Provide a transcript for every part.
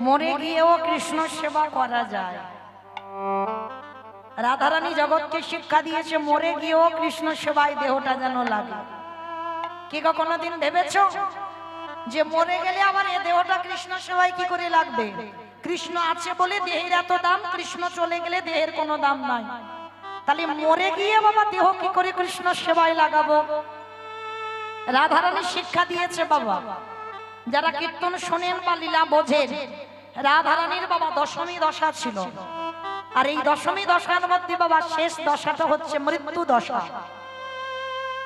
মরে গিয়েও কৃষ্ণ সেবা করা যায়। রাধারানী জগৎকে শিক্ষা দিয়েছে, মরে গিয়েও কৃষ্ণ সেবায় দেহটা যেন লাগে। কি গো কোনোদিন ভেবেছ যে মরে গেলে আবার এ দেহটা কৃষ্ণ সেবায় কি করে লাগবে? কৃষ্ণ আছে বলে দেহের এত দাম, কৃষ্ণ চলে গেলে দেহের কোনো দাম নাই। তাহলে মরে গিয়ে বাবা দেহ কি করে কৃষ্ণ সেবায় লাগাবো? রাধারানী শিক্ষা দিয়েছে বাবা। যারা কীর্তন শোনেন বা লীলা বোঝেন, রাধারানীর বাবা দশমী দশা ছিল। আর এই দশমী দশার মধ্যে বাবা শেষ দশাটা হচ্ছে মৃত্যু দশা।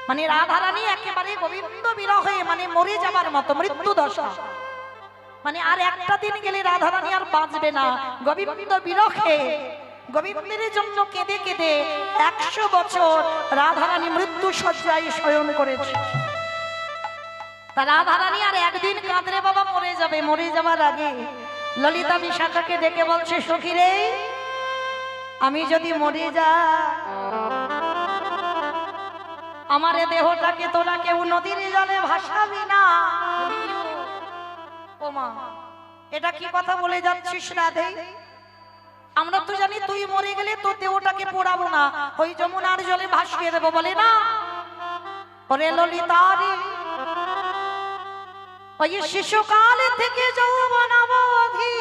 মানে রাধারানী একেবারে গোবিন্দ বিরহে মানে মরে যাবার মতো মৃত্যু দশা। মানে আর একটা দিন গেলে রাধারানী আর বাঁচবে না। গোবিন্দ বিরহে গোবিন্দের জন্য কেঁদে কেঁদে একশো বছর রাধারানী মৃত্যু সজ্জায় শয়ন করেছে। তা রাধারানী আর একদিন কাঁদরে বাবা মরে যাবে, মরে যাবার আগে। ললিতা বিশাখাকে ডেকে বলছে, সখী রে, আমি যদি মরে যা আমার দেহটাকে তোরা কেউ নদীর জলে ভাসাবি না। ওমা, এটা কি কথা বলে যাচ্ছিস রাধে? আমরা তো জানি তুই মরে গেলে তোর দেহটাকে পোড়াবো না। ওই যমুনার জলে ভাসিয়ে দেবো, বলে না। ওরে ললিতা রে ওই শিশুকাল থেকে যৌবন অবধি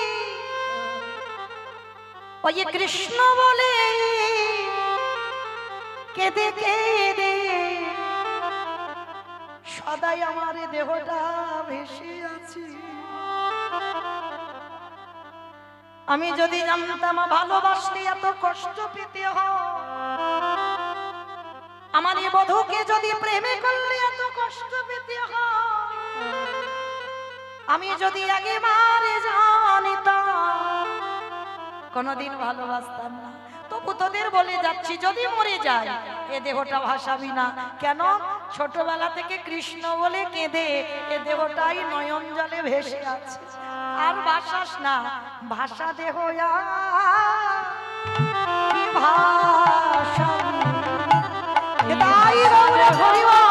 ওই কৃষ্ণ বলে কেঁদে কেঁদে সদাই আমার দেহটা ভেসে আছে। আমি যদি জানতাম ভালোবাসলে এত কষ্ট পেতে আমার এ বধূকে যদি প্রেমে করলে এত কষ্ট পেতে হয় আমি যদি একেবারে জানিতাম, কোনোদিন ভালোবাসতাম না। তবু তোদের বলে যাচ্ছি, যদি মরে যায় এ দেহটা ভাসাবি না। কেন? ছোটবেলা থেকে কৃষ্ণ বলে কেঁদে এ দেহটাই নয়ন জলে ভেসে আছে। আর ভাসাস না ভাষা। দেহ গৌরে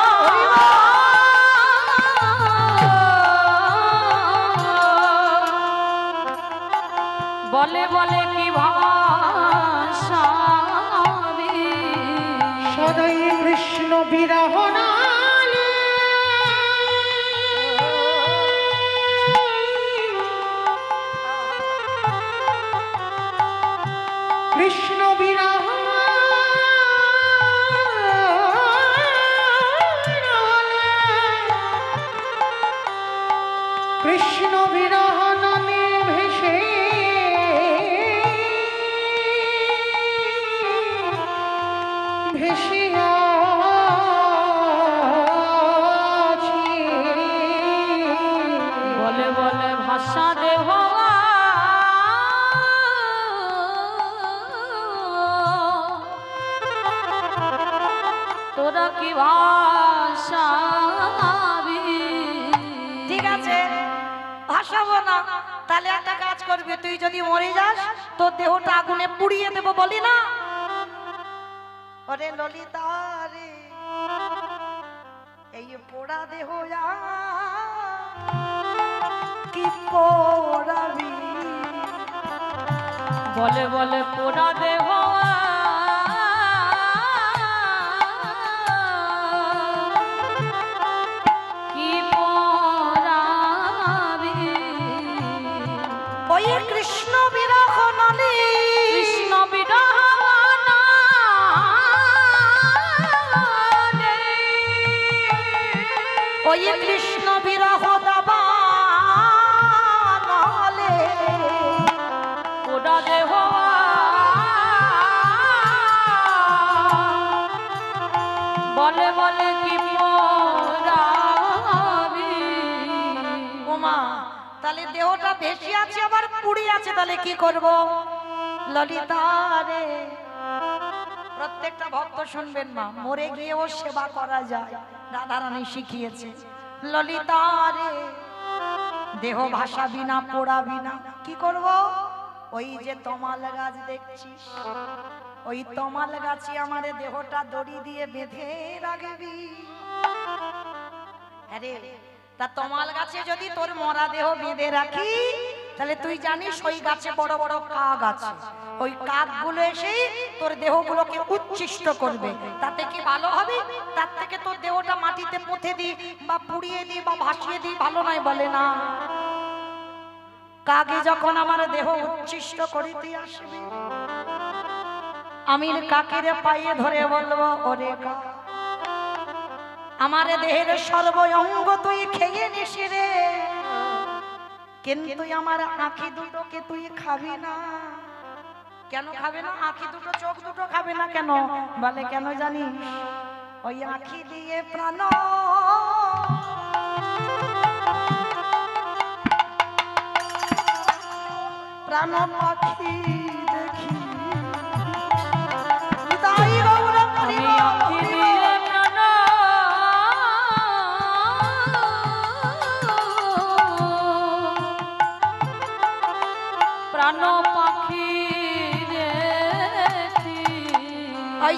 রে এই পোড়া দেহ কি পোড়াবি? বলে বলে পোড়া দেহ ওই কৃষ্ণ বিরহ দাবা নলে পোড়া দেহ? বলে বলে কি পোড়াবি তাহলে দেহটা বেশি আছে, আবার পুড়ি আছে, তাহলে কি করব? ললিতা রে, প্রত্যেকটা ভক্ত শুনবেন মা, মরে গিয়েও সেবা করা যায়। রাধারানী শিখিয়েছে, ললিতা রে, দেহ ভাসাবি না পোড়াবি না কি করব? ওই যে তমাল গাছ দেখছিস, ওই তমাল গাছে আমার দেহটা দড়ি দিয়ে বেঁধে রাখবি। আরে, তা তমাল গাছে যদি তোর মরা দেহ বেঁধে রাখি, তাহলে তুই জানিস ওই গাছে বড় বড় কাক আছে। ওই কাকগুলো এসেই তোর দেহগুলোকে উচ্ছিষ্ট করবে। তাতে কি ভালো হবে? তার থেকে তোর দেহটা মাটিতে পুঁতে দি বা পুড়িয়ে দি বা ভাসিয়ে দি ভালো নয় বলে না। কাকে যখন আমার দেহ উচ্ছিষ্ট করিতে আসবে? আমি কাকের পাইয়ে ধরে বলব, ওরে কাক আমার দেহের সর্ব অঙ্গ তুই খেয়ে নিস রে। কিন্তু আমার আঁখি দুটোকে তুই খাবি না। কেন খাবে না? আঁখি দুটো, চোখ দুটো খাবে না কেন? বলে, কেন জানি? ওই আঁখি দিয়ে প্রাণ। প্রাণ পাখি প্রাণ পাখি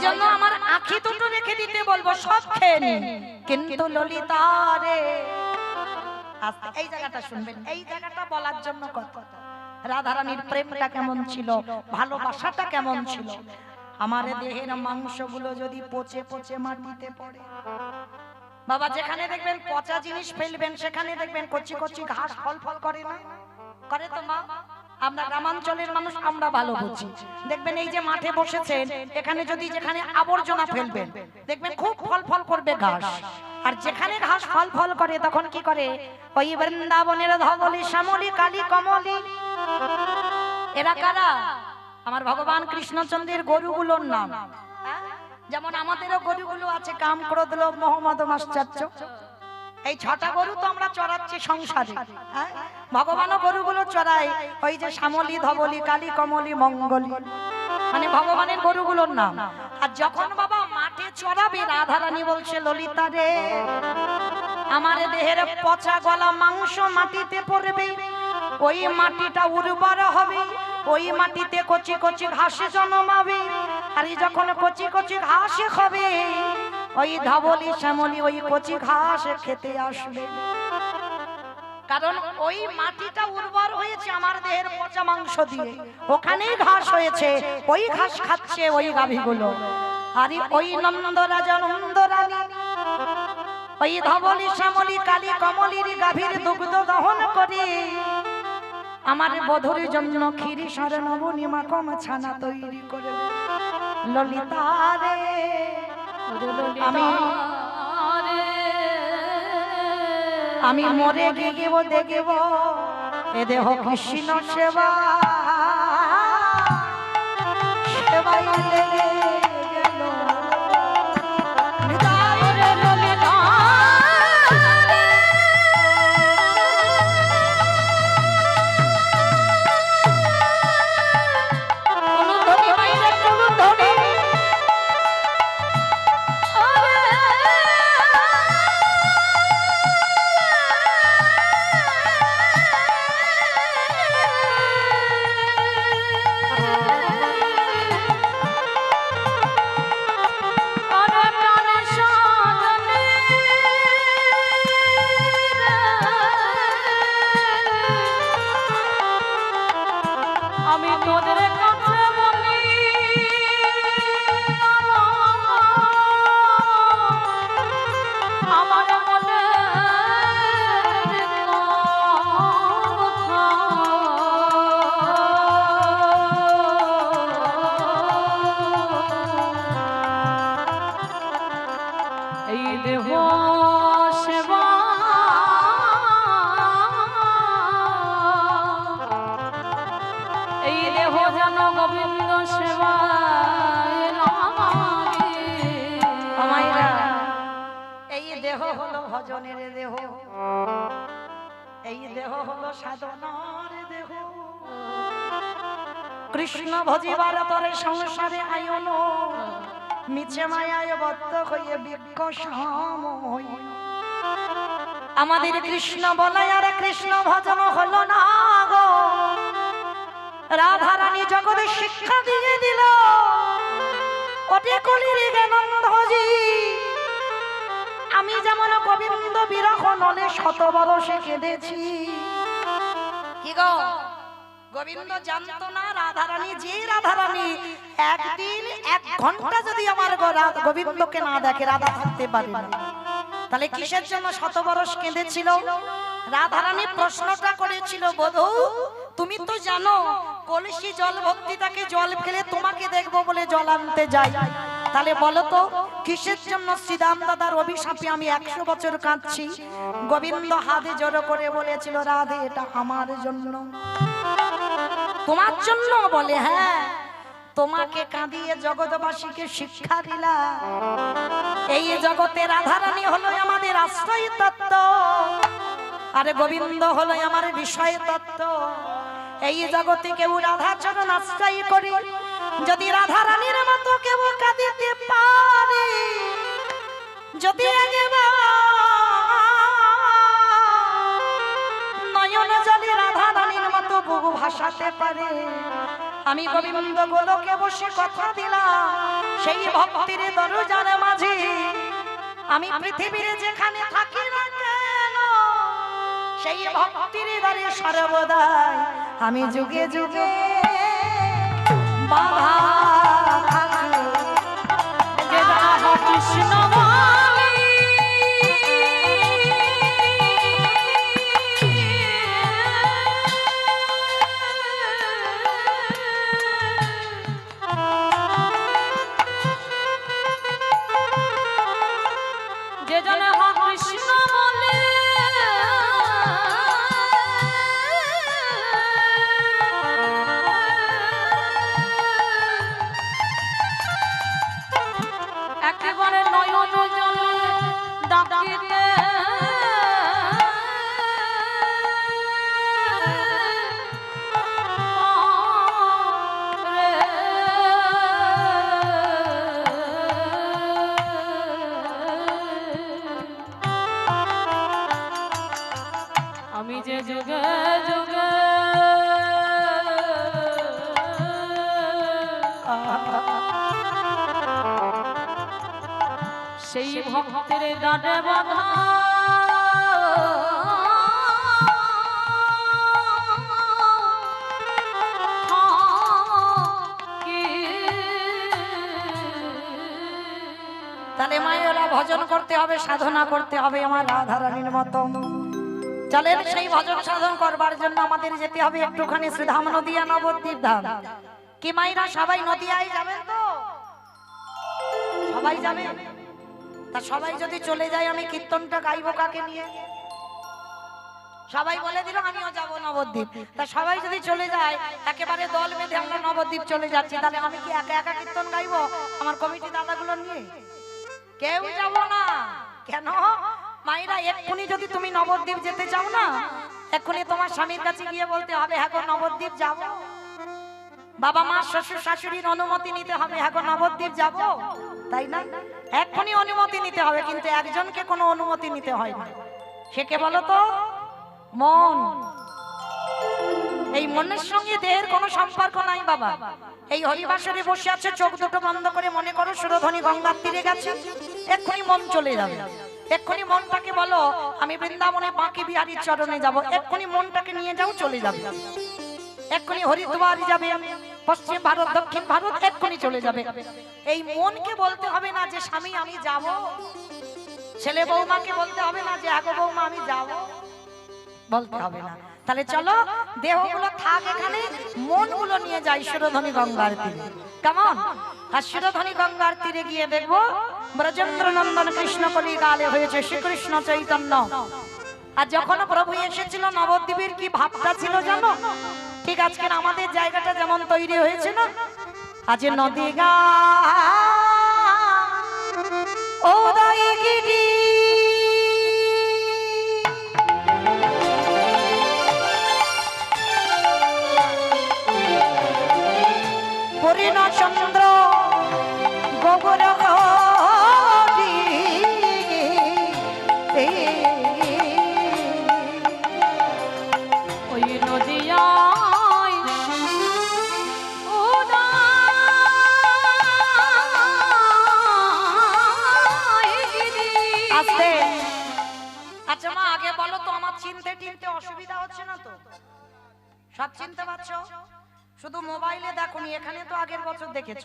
জন্য আমার আখি দুটো রেখে দিতে বলব, সব খেয়ে কিন্তু এই জায়গাটা শুনবেন, এই জায়গাটা বলার জন্য রাধারানীর প্রেমটা কেমন ছিল, ভালোবাসাটা কেমন ছিল? আমার দেহের মাংসগুলো যদি পচে পচে মাটিতে পড়ে। বাবা, যেখানে দেখবেন পচা জিনিস ফেলবেন, সেখানে দেখবেন কচি কচি ঘাস ফল ফল করে না? করে তো মা? আমরা গ্রামাঞ্চলের মানুষ, আমরা ভালো বুঝি। দেখবেন এই যে মাঠে বসেছেন, এখানে যদি যেখানে আবর্জনা ফেলবেন, দেখবেন খুব ফল ফল করবে ঘাস। আর যেখানে ঘাস ফল ফল করে, তখন কি করে? ওই বৃন্দাবনের ধবলি, শ্যামলি, কালী, কমলি। এরা কারা? আমার ভগবান কৃষ্ণচন্দ্রের গরুগুলোর নাম। হ্যাঁ? যেমন আমাদেরও গরুগুলো আছে কাম ক্রোধ লোভ, মোহাম্মদ আশ্চর্য এই ছটা গরু তো আমরা চড়াচ্ছি সংসারে হ্যাঁ? ভগবানও গরুগুলো চড়ায়, ওই যে শ্যামলি, ধবলি, কালী, কমলি, মঙ্গলি মানে ভগবানের গরুগুলোর নাম আর যখন বাবা মাঠে চড়াবে, রাধারানী বলছে, ললিতা রে, আমার দেহের পচা গলা মাংস মাটিতে পড়বে, ওই মাটিটা উর্বর হবে, ওই মাটিতে কচি কচি ঘাসে জন্মাবে, আর যখন কচি কচি ঘাসে হবে ওই ধবলি শ্যামলি, ওই কচি ঘাস খেতে আসবে। কারণ ওই মাটিটা উর্বর হয়েছে আমার দেহের পচা মাংস দিয়ে। ওখানেই ঘাস হয়েছে, ওই ঘাস খাচ্ছে ওই গাভীগুলো। আর ওই নন্দ রাজা নন্দ রানী ওই ধবলি শ্যামলি, কালী কমলির গাভীর দুগ্ধ দহন করে। আমার বধুর জন্য ক্ষীরি সর নবনী মাখম ছানা তৈরি করে। ললিতা রে আমি মরে গেব দেখব। এ দেহ কৃষ্ণ সেবা। সেবাই লেগে সাধনার দেহ। কৃষ্ণ ভজিবার তরে সংসারে আয়ন। মিছে মায়ায় বদ্ধ হয়ে বিজ্ঞ সাম। আমাদের কৃষ্ণ বলায় আর কৃষ্ণ ভজন হলো না গো। রাধারানী জগতে শিক্ষা দিয়ে দিল। ওটে কলির জ্ঞানন্দজি আমি যেমন গোবিন্দ বিরহ নলে শত বরসে কেঁদেছি। গোবিন্দ জানতো না রাধারানী, যে রাধারানী একদিন এক ঘণ্টা যদি আমার গোবিন্দকে না দেখে, রাধা থাকতে পারে তাহলে কিসের জন্য শত বরস কেঁদেছিল? রাধারানী প্রশ্নটা করেছিল, বধূ, তুমি তো জানো, কলসি জল ভক্তি তাকে জল ফেলে তোমাকে দেখব বলে জল আনতে যাই। তাহলে বলো তো, কিসের জন্য শ্রীরাম দাদার অভিশাপে আমি একশো বছর কাঁদছি? গোবিন্দ হাতে জড়ো করে বলেছিল, রাধে, এটা আমার জন্য। তোমার জন্য বলে হ্যাঁ তোমাকে কাঁদিয়ে জগৎবাসীকে শিক্ষা দিলা এই জগতে রাধারানী হলো আমাদের আশ্রয় তত্ত্ব। আরে গোবিন্দ হলো আমার বিষয় তত্ত্ব। এই জগতে কেউ রাধা চরণ আশ্রয় করি যদি রাধারানীর মতো কেউ কাঁদিতে পারে, যদি নয়ন জলে রাধা রানীর মতো বহু ভাসাতে পারে, আমি গোবিন্দ গোলকে বসে কথা দিলাম, সেই ভক্তির দরজার মাঝে আমি পৃথিবীর যেখানে থাকি না কেন, সেই ভক্তির দ্বারে সর্বদাই আমি যুগে যুগে বাধা রাধা কৃষ্ণ তাহলে মায়েরা ভজন করতে হবে, সাধনা করতে হবে আমার রাধারানীর মতো। চলেন সেই ভজন সাধন করবার জন্য আমাদের যেতে হবে একটুখানি শ্রীধাম নদিয়া নবদ্বীপ ধাম। কি মাইরা সবাই নদিয়ায় যাবেন তো? সবাই যাবে তা সবাই যদি চলে যায়, আমি কীর্তনটা গাইবো কাকে নিয়ে? সবাই বলে দিল, আমিও যাব নবদ্বীপ। তা সবাই যদি চলে যায়, একেবারে দল বেঁধে আমরা নবদ্বীপ চলে যাচ্ছি, তাহলে আমি কি একা একা কীর্তন গাইবো আমার কমিটি দাদাগুলো নিয়ে? কেউ যাব না। কেন? মায়েরা, এক্ষুনি যদি তুমি নবদ্বীপ যেতে চাও না, এক্ষুনি তোমার স্বামীর কাছে গিয়ে বলতে হবে হ্যাঁ নবদ্বীপ যাব। বাবা মা, শ্বশুর শাশুড়ির অনুমতি নিতে হবে হ্যাঁ নবদ্বীপ যাব। তাই না? এক্ষুনি অনুমতি নিতে হবে, কিন্তু একজনকে কোনো অনুমতি নিতে হয় না। সে কে বলো তো মন। এই মনের সঙ্গে দেহের কোনো সম্পর্ক নাই বাবা। এই হরিবাসরে বসে আছে, চোখ দুটো বন্ধ করে মনে করো সুরধ্বনি গঙ্গার তীরে গেছে। এক্ষুনি মন চলে যাবে। এক্ষুনি মনটাকে বলো, আমি বৃন্দাবনে বাঁকি বিহারীর চরণে যাব। এক্ষুনি মনটাকে নিয়ে যাও, চলে যাবে। এক্ষুনি হরিদ্বার যাবে। পশ্চিম ভারত, দক্ষিণ ভারত এক্ষুনি চলে যাবে। এই মনকে বলতে হবে না যে, স্বামী, আমি যাব। ছেলে বৌমাকে বলতে হবে না যে, আগো বৌমা, আমি যাব। বলতে হবে না। তাহলে চলো, দেহগুলো থাক এখানে, মনগুলো নিয়ে যাই সুরধ্বনি গঙ্গার তীরে। কেমন? আর সুরধ্বনি গঙ্গার তীরে গিয়ে দেখব, ব্রজেন্দ্র নন্দন কৃষ্ণ কলি গালে হয়েছে শ্রীকৃষ্ণ চৈতন্য। আর যখন প্রভু এসেছিল নবদ্বীপের, কি ভাবটা ছিল জানো? ঠিক আজকের আমাদের জায়গাটা যেমন তৈরি হয়েছে না? আজ নদী গা উদয়গিরি সব চিনতে পারছ? শুধু মোবাইলে দেখোনি এখানে তো আগের বছর দেখেছ।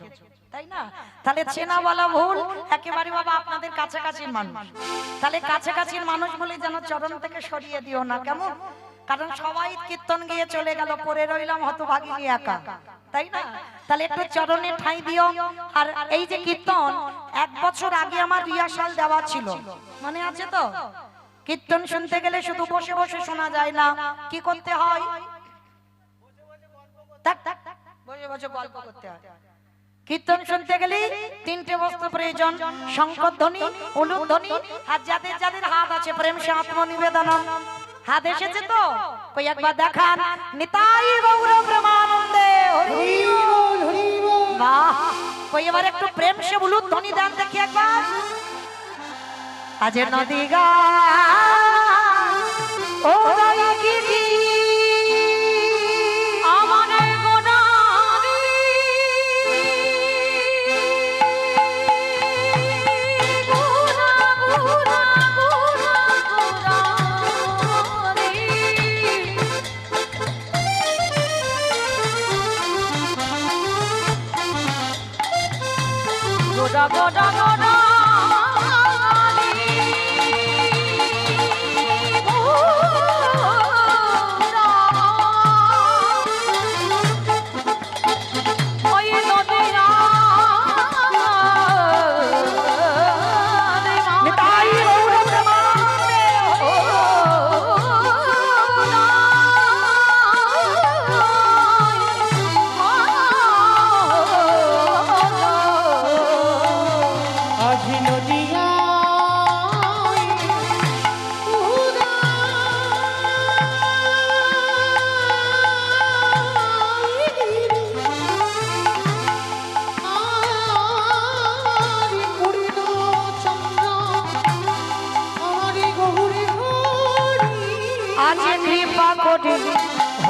তাই না? তাহলে চেনা বলা ভুল একেবারে বাবা আপনাদের কাছাকাছির মানুষ। তাহলে কাছাকাছির মানুষ বলে যেন চরণ থেকে সরিয়ে দিও না কেমন? কারণ সবাই কীর্তন গিয়ে চলে গেল পরে রইলাম হতভাগী একা। তাই না? তাহলে একটু চরণে ঠাঁই দিও। আর এই যে কীর্তন এক বছর আগে আমার রিহার্সাল দেওয়া ছিল। মনে আছে তো? কীর্তন শুনতে গেলে শুধু বসে বসে শোনা যায় না। কি করতে হয় কীর্তন শুনতে গেলে তিনটে বস্তু প্রয়োজন, শঙ্কর ধ্বনি উলুদ ধ্বনি, আর যাদের যাদের হাত আছে প্রেম সে আত্মনিবেদন হাত এসেছে তো? কই একবার দেখান। নিতাই গৌর প্রেমানন্দে হরি বল হরি বল। বাহ! কই এবার একটু প্রেম সে উলুদ ধ্বনি দেন দেখি একবার। আজ নদী গা, ও রাই গিরি। গোডা da go ওই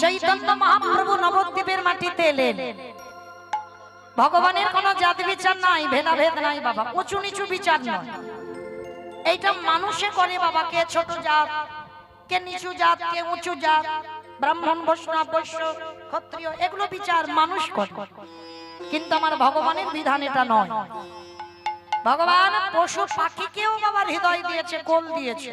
চৈতন্য মহাপ্রভু নবদ্বীপের মাটিতে এলেন। ভগবানের কোনো জাতি বিচার নাই, ভেদাভেদ নাই বাবা, উঁচু নিচু বিচার নয়। এইটা মানুষে করে বাবা, কে ছোট জাত, কে নিচু জাত, কে উঁচু জাত, ব্রাহ্মণ, বৈষ্ণব, বৈশ্য, ক্ষত্রিয়, এগুলো বিচার মানুষ করে। কিন্তু আমার ভগবানের বিধান এটা নয়। ভগবান পশু পাখিকেও বাবার হৃদয় দিয়েছে কোল দিয়েছে।